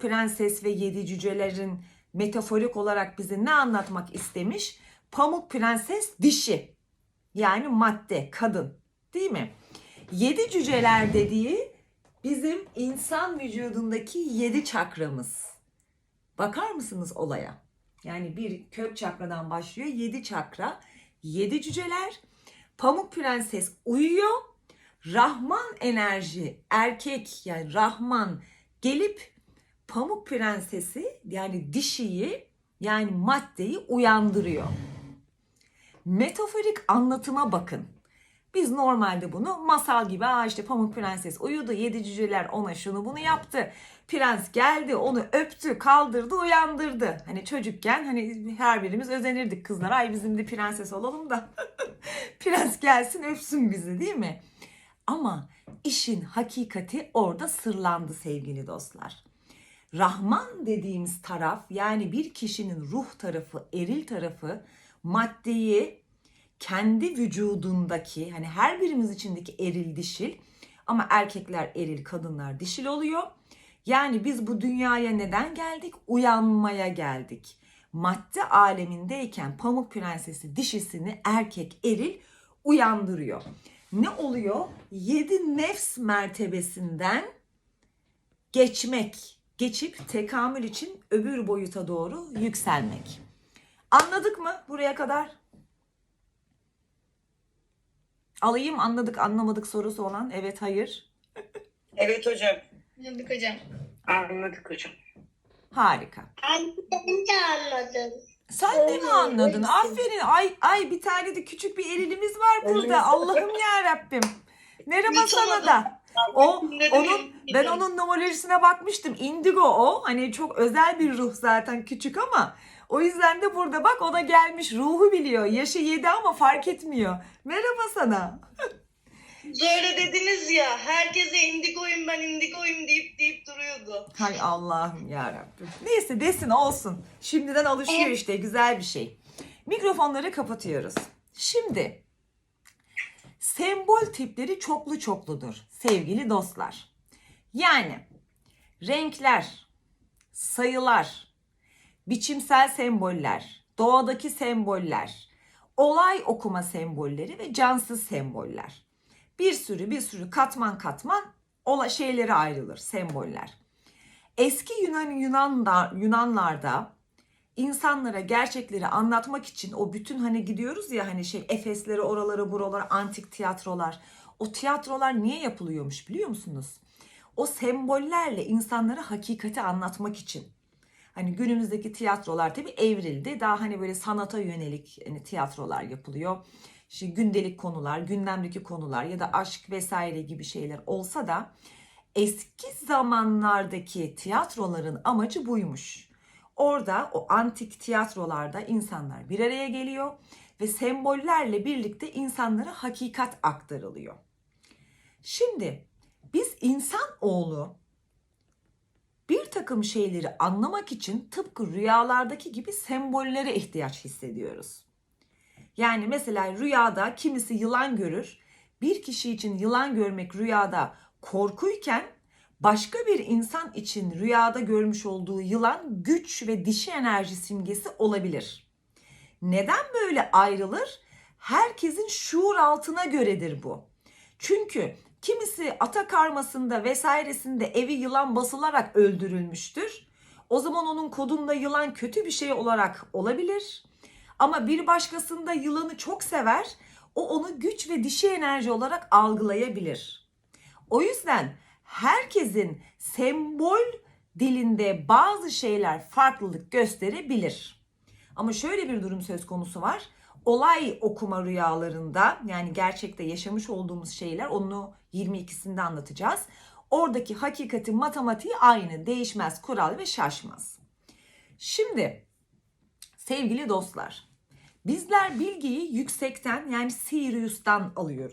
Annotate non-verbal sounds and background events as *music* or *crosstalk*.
Prenses ve Yedi Cücelerin metaforik olarak bize ne anlatmak istemiş? Pamuk Prenses dişi. Yani madde, kadın. Değil mi? Yedi cüceler dediği bizim insan vücudundaki yedi çakramız. Bakar mısınız olaya? Yani bir kök çakradan başlıyor. Yedi çakra, yedi cüceler. Pamuk Prenses uyuyor. Rahman enerji, erkek yani Rahman gelip Pamuk Prensesi yani dişiyi yani maddeyi uyandırıyor. Metaforik anlatıma bakın. Biz normalde bunu masal gibi Aa işte Pamuk Prenses uyudu, yedi cüceler ona şunu bunu yaptı. Prens geldi, onu öptü, kaldırdı, uyandırdı. Hani çocukken hani her birimiz özenirdik kızlar. Ay bizim de prenses olalım da *laughs* prens gelsin öpsün bizi değil mi? Ama işin hakikati orada sırlandı sevgili dostlar. Rahman dediğimiz taraf yani bir kişinin ruh tarafı, eril tarafı maddeyi kendi vücudundaki hani her birimiz içindeki eril dişil ama erkekler eril, kadınlar dişil oluyor. Yani biz bu dünyaya neden geldik? Uyanmaya geldik. Madde alemindeyken Pamuk Prensesi dişisini erkek eril uyandırıyor. Ne oluyor? Yedi nefs mertebesinden geçmek, geçip tekamül için öbür boyuta doğru yükselmek. Anladık mı buraya kadar? Alayım anladık anlamadık sorusu olan evet hayır. Evet hocam. Anladık hocam. Anladık hocam. Harika. Ben de anladım. Sen de mi anladın? Aferin. Ay ay bir tane de küçük bir erilimiz var burada. Allah'ım ya Rabbim. Merhaba sana da. O onun ben onun numarolojisine bakmıştım. Indigo o. Hani çok özel bir ruh zaten küçük ama o yüzden de burada bak o da gelmiş. Ruhu biliyor. Yaşı 7 ama fark etmiyor. Merhaba sana. Böyle dediniz ya herkese indigoyum ben indigoyum deyip deyip duruyordu. Hay Allah'ım ya Rabbim. Neyse desin olsun. Şimdiden alışıyor işte güzel bir şey. Mikrofonları kapatıyoruz. Şimdi sembol tipleri çoklu çokludur sevgili dostlar. Yani renkler, sayılar, biçimsel semboller, doğadaki semboller, olay okuma sembolleri ve cansız semboller. Bir sürü bir sürü katman katman ola şeylere ayrılır semboller. Eski Yunan Yunan'da Yunanlarda insanlara gerçekleri anlatmak için o bütün hani gidiyoruz ya hani şey Efeslere, oralara, buralara, antik tiyatrolar. O tiyatrolar niye yapılıyormuş biliyor musunuz? O sembollerle insanlara hakikati anlatmak için. Hani günümüzdeki tiyatrolar tabii evrildi. Daha hani böyle sanata yönelik hani tiyatrolar yapılıyor. İşte gündelik konular, gündemdeki konular ya da aşk vesaire gibi şeyler olsa da eski zamanlardaki tiyatroların amacı buymuş. Orada o antik tiyatrolarda insanlar bir araya geliyor ve sembollerle birlikte insanlara hakikat aktarılıyor. Şimdi biz insan oğlu bir takım şeyleri anlamak için tıpkı rüyalardaki gibi sembollere ihtiyaç hissediyoruz. Yani mesela rüyada kimisi yılan görür. Bir kişi için yılan görmek rüyada korkuyken başka bir insan için rüyada görmüş olduğu yılan güç ve dişi enerji simgesi olabilir. Neden böyle ayrılır? Herkesin şuur altına göredir bu. Çünkü kimisi ata karmasında vesairesinde evi yılan basılarak öldürülmüştür. O zaman onun kodunda yılan kötü bir şey olarak olabilir. Ama bir başkasında yılanı çok sever. O onu güç ve dişi enerji olarak algılayabilir. O yüzden herkesin sembol dilinde bazı şeyler farklılık gösterebilir. Ama şöyle bir durum söz konusu var. Olay okuma rüyalarında yani gerçekte yaşamış olduğumuz şeyler onu 22'sinde anlatacağız. Oradaki hakikatin matematiği aynı, değişmez, kural ve şaşmaz. Şimdi sevgili dostlar, bizler bilgiyi yüksekten yani Sirius'tan alıyoruz.